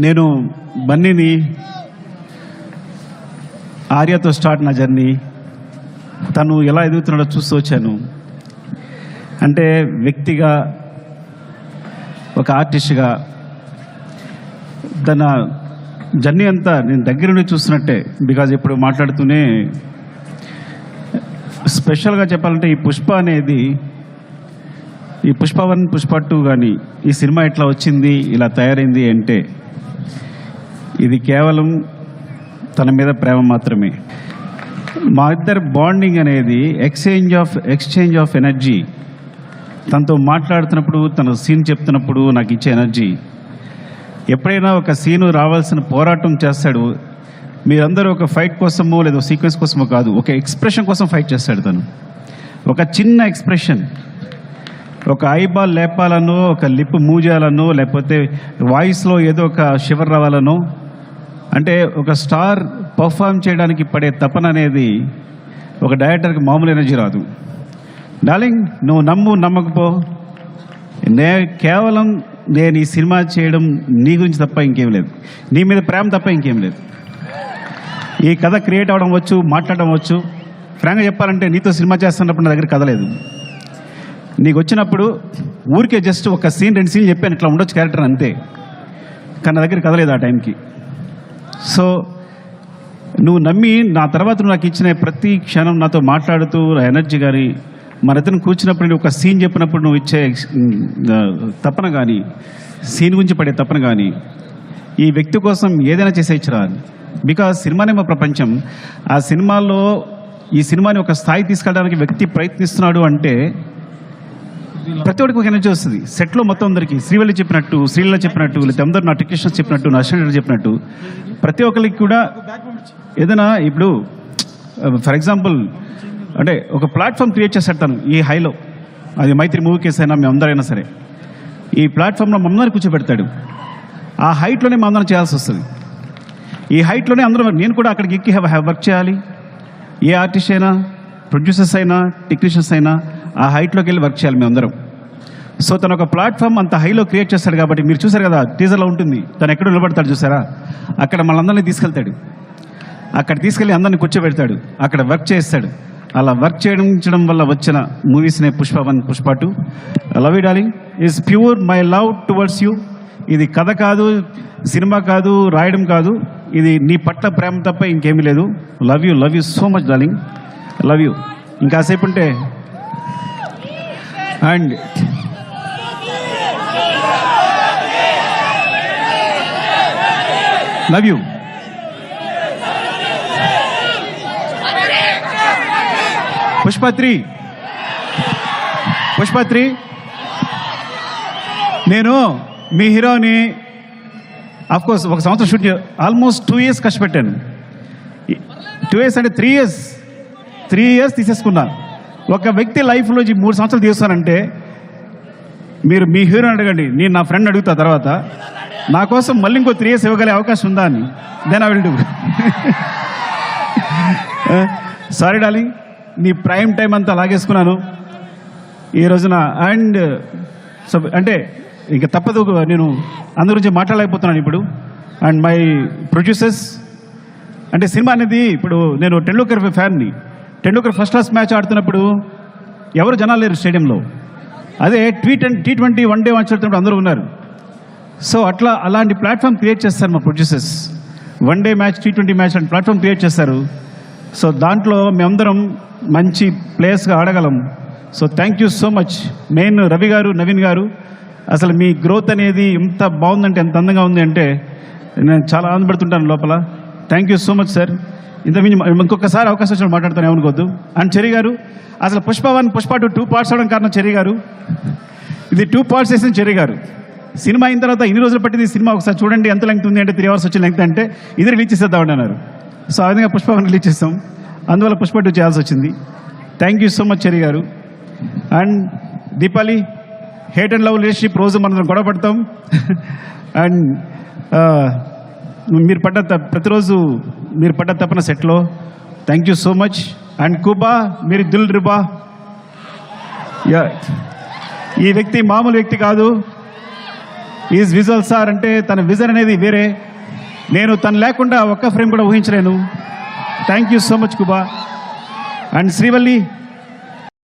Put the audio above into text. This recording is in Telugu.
నేను బన్నీని ఆర్యతో స్టార్ట్ నా జర్నీ. తను ఎలా ఎదుగుతున్నాడో చూస్తూ వచ్చాను. అంటే వ్యక్తిగా ఒక ఆర్టిస్ట్గా తన జర్నీ అంతా నేను దగ్గర నుండి చూస్తున్నట్టే. బికాజ్ ఇప్పుడు మాట్లాడుతూనే స్పెషల్గా చెప్పాలంటే ఈ పుష్ప అనేది ఈ పుష్ప వన్ పుష్ప టూ కానీ ఈ సినిమా ఎట్లా వచ్చింది ఇలా తయారైంది అంటే ఇది కేవలం తన మీద ప్రేమ మాత్రమే. మా ఇద్దరు బాండింగ్ అనేది exchange of exchange of energy. తనతో మాట్లాడుతున్నప్పుడు తన సీన్ చెప్తున్నప్పుడు నాకు ఇచ్చే ఎనర్జీ. ఎప్పుడైనా ఒక సీను రావాల్సిన పోరాటం చేస్తాడు. మీరందరూ ఒక ఫైట్ కోసమో లేదా సీక్వెన్స్ కోసమో కాదు ఒక ఎక్స్ప్రెషన్ కోసం ఫైట్ చేస్తాడు తను. ఒక చిన్న ఎక్స్ప్రెషన్. ఒక ఐబాల్ లేపాలనో ఒక లిప్ మూవ్ చేయాలనో లేకపోతే వాయిస్లో ఏదో ఒక షివర్ రావాలనో అంటే ఒక స్టార్ పర్ఫామ్ చేయడానికి పడే తపన అనేది ఒక డైరెక్టర్కి మామూలు ఎనర్జీ రాదు. డార్లింగ్ నువ్వు నమ్ము నమ్మకపో. నే కేవలం నేను ఈ సినిమా చేయడం నీ గురించి తప్ప ఇంకేం లేదు. నీ మీద ప్రేమ తప్ప ఇంకేం లేదు. ఈ కథ క్రియేట్ అవ్వడం వచ్చు మాట్లాడడం వచ్చు. ఫ్రాంక్గా చెప్పాలంటే నీతో సినిమా చేస్తున్నప్పుడు నా దగ్గర కథ లేదు. నీకు వచ్చినప్పుడు ఊరికే జస్ట్ ఒక సీన్ రెండు సీన్లు చెప్పాను ఇట్లా ఉండొచ్చు క్యారెక్టర్ అంతే. కానీ నా దగ్గర కథ లేదు ఆ టైంకి. సో నువ్వు నమ్మి నా తర్వాత నువ్వు నాకు ఇచ్చిన ప్రతి క్షణం నాతో మాట్లాడుతూ ఎనర్జీ కానీ మన ఇద్దరం కూర్చున్నప్పుడు నేను ఒక సీన్ చెప్పినప్పుడు నువ్వు ఇచ్చే తపన కానీ సీన్ గురించి పడే తపన కానీ ఈ వ్యక్తి కోసం ఏదైనా చేసేయచ్చురా బికాజ్ సినిమానే మా ప్రపంచం. ఆ సినిమాలో ఈ సినిమాని ఒక స్థాయి తీసుకెళ్ళడానికి వ్యక్తి ప్రయత్నిస్తున్నాడు అంటే ప్రతి ఒక్కరికి ఒక ఎనర్జీ వస్తుంది. సెట్లో మొత్తం అందరికి శ్రీవల్లి చెప్పినట్టు శ్రీల చెప్పినట్టు లేకపోతే అందరూ నా టెక్నీషియన్స్ చెప్పినట్టు నా అసిస్టెంట్ చెప్పినట్టు ప్రతి ఒక్కరికి కూడా ఏదైనా ఇప్పుడు ఫర్ ఎగ్జాంపుల్ అంటే ఒక ప్లాట్ఫామ్ క్రియేట్ చేశాడు తను ఈ హైలో. అది మైత్రి మూవీ కేసు అయినా మేము అందరైనా సరే. ఈ ప్లాట్ఫామ్లో మమ్మల్ని కూర్చోబెడతాడు. ఆ హైట్లోనే మా అందరం చేయాల్సి వస్తుంది. ఈ హైట్లోనే అందరం నేను కూడా అక్కడికి ఎక్కి వర్క్ చేయాలి. ఏ ఆర్టిస్ట్ అయినా ప్రొడ్యూసర్స్ అయినా టెక్నీషియన్స్ అయినా ఆ హైట్లోకి వెళ్ళి వర్క్ చేయాలి మేమందరం. సో తను ఒక ప్లాట్ఫామ్ అంత హైలో క్రియేట్ చేస్తాడు కాబట్టి మీరు చూసారు కదా టీజర్లో ఉంటుంది. తను ఎక్కడ నిలబడతాడు చూసారా? అక్కడ మనందరినీ తీసుకెళ్తాడు. అక్కడ తీసుకెళ్ళి అందరిని కూర్చోబెడతాడు. అక్కడ వర్క్ చేస్తాడు. అలా వర్క్ చేయడం వల్ల వచ్చిన మూవీస్నే Pushpa one Pushpa two. Love you darling. Is pure my love towards you. ఇది కథ కాదు సినిమా కాదు రాయడం కాదు. ఇది నీ పట్ల ప్రేమ తప్ప ఇంకేమీ లేదు. Love you love you so much darling. Love you. ఇంకాసేపు ఉంటే and love you. Pushpa three. Pushpa three. నేను మీ హీరోని కోర్స్ ఒక సంవత్సరం షూట్ ఆల్మోస్ట్ టూ ఇయర్స్ కష్టపెట్టాను. టూ ఇయర్స్ అంటే త్రీ ఇయర్స్ త్రీ ఇయర్స్ తీసేసుకున్నాను ఒక వ్యక్తి లైఫ్లో మూడు సంవత్సరాలు తీస్తానంటే మీరు మీ హీరోని అడగండి. నేను నా ఫ్రెండ్ అడుగుతా తర్వాత. నా కోసం మళ్ళీ ఇంకో త్రీ ఇయర్స్ ఇవ్వగలిగే అవకాశం ఉందా అని. Then I will do sorry darling నీ ప్రైమ్ టైం అంతా లాగేసుకున్నాను. ఈ రోజున అండ్ అంటే ఇంకా తప్పదు నేను అందరి గురించి మాట్లాడలేకపోతున్నాను ఇప్పుడు. అండ్ మై ప్రొడ్యూసర్స్ అంటే సినిమా అనేది ఇప్పుడు నేను టెండూల్కర్ ఫ్యాన్ని టెండూల్కర్ ఫస్ట్ క్లాస్ మ్యాచ్ ఆడుతున్నప్పుడు ఎవరు జనాలు లేరు స్టేడియంలో? అదే T twenty T twenty one day match ఆడుతున్నప్పుడు అందరూ ఉన్నారు. సో అట్లా అలాంటి ప్లాట్ఫామ్ క్రియేట్ చేస్తారు మా producers one day match T twenty match and platform create చేస్తారు. సో దాంట్లో మేమందరం మంచి ప్లేయర్స్గా ఆడగలం. So thank you so much main Ravi garu Naveen గారు అసలు మీ గ్రోత్ అనేది ఎంత బాగుందంటే ఎంత అందంగా ఉంది అంటే నేను చాలా ఆనందపడుతుంటాను లోపల. Thank you so much sir ఇంత మించి ఇంకొకసారి అవకాశం వచ్చిన మాట్లాడతాను ఏమనుకోవద్దు. అండ్ చెరి గారు అసలు Pushpa one Pushpa two two parts అవడం కారణం చెరి గారు. ఇది టూ పార్ట్స్ వేసిన చెరి గారు. సినిమా అయిన తర్వాత ఇన్ని రోజులు పట్టింది సినిమా ఒకసారి చూడండి ఎంత లెంగ్త్ ఉంది అంటే త్రీ అవర్స్ వచ్చిన లెంగ్త్ అంటే ఇది రిలీజ్ చేసేద్దామని అన్నారు. సో ఆ విధంగా పుష్ప వన్ రిలీజ్ చేస్తాం అందువల్ల పుష్ప టూ చేయాల్సి వచ్చింది. Thank you so much Cherry garu. And Deepali hate and love relationship రోజు మనం గొడవ పడతాం. అండ్ మీరు పడ్డ ప్రతిరోజు మీరు పడ్డ తప్పన సెట్లో. Thank you so much and Kuba మీరు దిల్ రిబా. యా ఈ వ్యక్తి మామూలు వ్యక్తి కాదు. ఈజ్ విజువల్ సార్ అంటే తన విజన్ అనేది వేరే. నేను తను లేకుండా ఒక్క ఫ్రేమ్ కూడా ఊహించలేను. Thank you so much Kuba and Srivalli